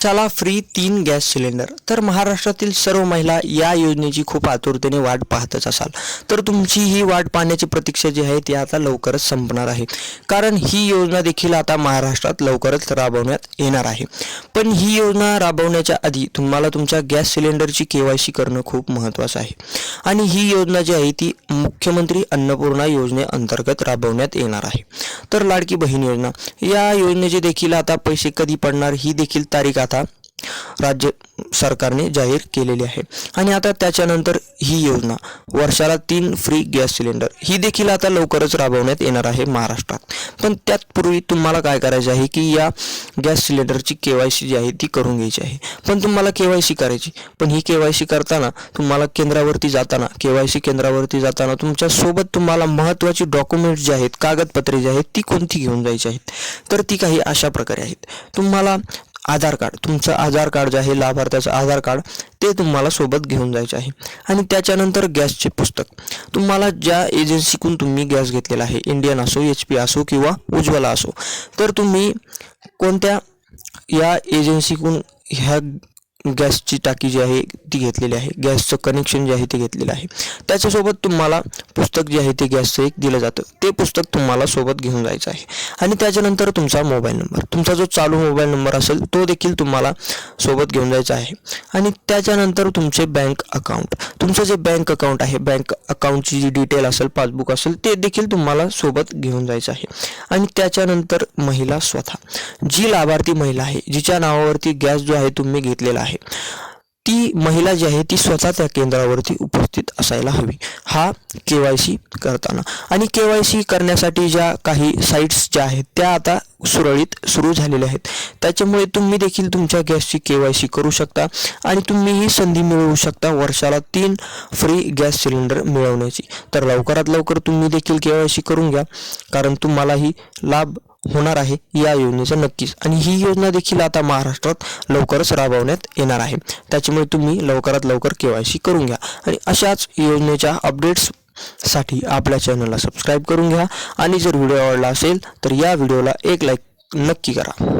चला फ्री तीन gas cylinder तर महाराष्ट्रातील सर्व महिला या योजनेची खूप आतुरतेने वाट पाहतच असाल. तर तुमची ही वाट पाहण्याची प्रतीक्षा जी आहे ती आता लवकरच संपणार आहे. कारण ही योजना देखील आता महाराष्ट्रात लवकरच राबवण्यात येणार आहे. पण ही योजना राबवण्याच्या आधी तुम्हाला तुमच्या गॅस सिलेंडरची के वाय सी करणं खूप महत्त्वाचं आहे. आणि ही योजना जी आहे ती मुख्यमंत्री अन्नपूर्णा योजनेअंतर्गत राबवण्यात येणार आहे. तर लाडकी बहीण योजना. या योजनेचे देखील आता पैसे कधी पडणार ही देखील तारीख आता राज्य सरकारने जाहीर केलेली आहे. आणि आता त्याच्यानंतर ही योजना वर्षाला तीन फ्री गॅस सिलेंडर ही देखील आता लवकरच राबवण्यात येणार आहे महाराष्ट्रात. पण त्यातपूर्वी तुम्हाला काय करायचं आहे की या गॅस सिलेंडरची के वाय सी जी आहे ती करून घ्यायची आहे. पण तुम्हाला के वाय सी करायची. पण ही के वाय सी करताना तुम्हाला केंद्रावरती जाताना के वाय सी केंद्रावरती जाताना तुमच्यासोबत तुम्हाला महत्त्वाची डॉक्युमेंट्स जे आहेत कागदपत्रे जी आहेत ती कोणती घेऊन जायची आहेत? तर ती काही अशा प्रकारे आहेत. तुम्हाला आधार कार्ड तुमचं आधार कार्ड जे आहे लाभार्थ्याचं आधार कार्ड ते तुम्हाला सोबत घेऊन जायचे आहे. आणि त्याच्यानंतर गॅसचे पुस्तक. तुम्हाला ज्या एजन्सीकडून तुम्ही गॅस घेतलेला आहे इंडियन असो एच पी असो किंवा उज्ज्वला असो तर तुम्ही कोणत्या या एजन्सीकडून ह्या गॅसची टाकी जी आहे ती घेतलेली आहे. गॅसचं कनेक्शन जे आहे ते घेतलेलं आहे. त्याच्यासोबत तुम्हाला पुस्तक जे आहे ते गॅसचं एक दिलं जातं. ते पुस्तक तुम्हाला सोबत घेऊन जायचं आहे. आणि त्याच्यानंतर तुमचा मोबाईल नंबर तुमचा जो चालू मोबाईल नंबर असेल तो देखील तुम्हाला सोबत घेऊन जायचा आहे. आणि त्याच्यानंतर तुमचे बँक अकाउंट तुमचं जे बँक अकाउंट आहे बँक अकाउंटची जी डिटेल असेल पासबुक असेल ते देखील तुम्हाला सोबत घेऊन जायचं आहे. आणि त्याच्यानंतर महिला स्वतः. जी लाभार्थी महिला आहे जिच्या नावावरती गॅस जो आहे तुम्ही घेतलेला आहे ती महिला जी आहे ती स्वतः त्या केंद्रावरती उपस्थित असायला हवी. हा के वाय सी करताना. आणि के वाय सी करण्यासाठी ज्या काही साईट्स ज्या आहेत त्या आता सुरळीत सुरू झालेले आहेत. त्याच्यामुळे तुम्ही देखील तुमच्या गॅसची के वाय सी करू शकता आणि तुम्ही ही संधी मिळवू शकता वर्षाला तीन फ्री गॅस सिलेंडर मिळवण्याची. तर लवकरात लवकर तुम्ही देखील के वाय सी करून घ्या कारण तुम्हालाही लाभ होणार आहे या योजनेचा नक्कीच. आणि ही योजना देखील आता महाराष्ट्रात लवकरच राबवण्यात येणार आहे. त्याच्यामुळे तुम्ही लवकरात लवकर के वाय सी करून घ्या. आणि अशाच योजनेच्या अपडेट्स साठी आपल्या चॅनलला सबस्क्राईब करून घ्या. आणि जर व्हिडिओ आवडला असेल तर या व्हिडिओला एक लाईक नक्की करा.